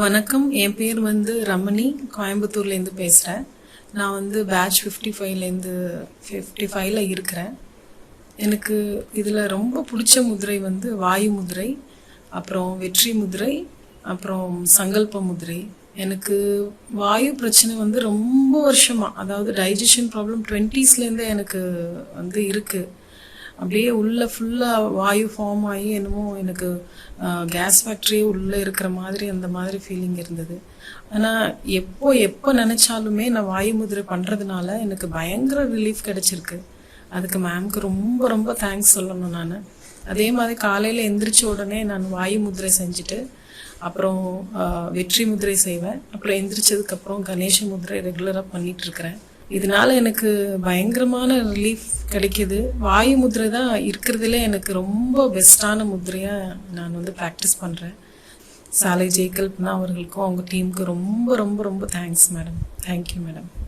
வணக்கம். என் பேர் வந்து ரமணி. கோயம்புத்தூர்லேருந்து பேசுகிறேன் நான் வந்து பேட்ச் ஃபிஃப்டி ஃபைவ்லேருந்து ஃபிஃப்டி ஃபைவ்ல இருக்கிறேன். எனக்கு இதில் ரொம்ப பிடிச்ச முதிரை வந்து வாயு முதிரை அப்புறம் வெற்றி முதிரை அப்புறம் சங்கல்ப முதிரை. எனக்கு வாயு பிரச்சனை வந்து ரொம்ப வருஷமாக அதாவது டைஜஷன் ப்ராப்ளம் டுவெண்ட்டீஸ்லேருந்தே எனக்கு வந்து இருக்குது அப்படியே உள்ள ஃபுல்லாக வாயு ஃபார்ம் ஆகி என்னமோ எனக்கு கேஸ் ஃபேக்ட்ரியே உள்ளே இருக்கிற மாதிரி அந்த மாதிரி ஃபீலிங் இருந்தது. ஆனால் எப்போ எப்போ நினச்சாலுமே நான் வாயு முதிரை பண்ணுறதுனால எனக்கு பயங்கர ரிலீஃப் கிடச்சிருக்கு. அதுக்கு மேம்க்கு ரொம்ப ரொம்ப தேங்க்ஸ் சொல்லணும் நான். அதே மாதிரி காலையில் எந்திரிச்ச உடனே நான் வாயு முதிரை செஞ்சுட்டு அப்புறம் வெற்றி முதிரை செய்வேன். அப்புறம் எந்திரிச்சதுக்கப்புறம் கணேச முதிரை ரெகுலராக பண்ணிகிட்ருக்கிறேன் இதனால எனக்கு பயங்கரமான ரிலீஃப் கிடைக்கிது. வாயு முதிரை தான் இருக்கிறதுல எனக்கு ரொம்ப பெஸ்ட்டான முதிரையாக நான் வந்து ப்ராக்டிஸ் பண்ணுறேன் சாலை ஜெய்கல்பனா அவர்களுக்கும் அவங்க டீமுக்கு ரொம்ப ரொம்ப ரொம்ப தேங்க்ஸ் மேடம் தேங்க்யூ மேடம்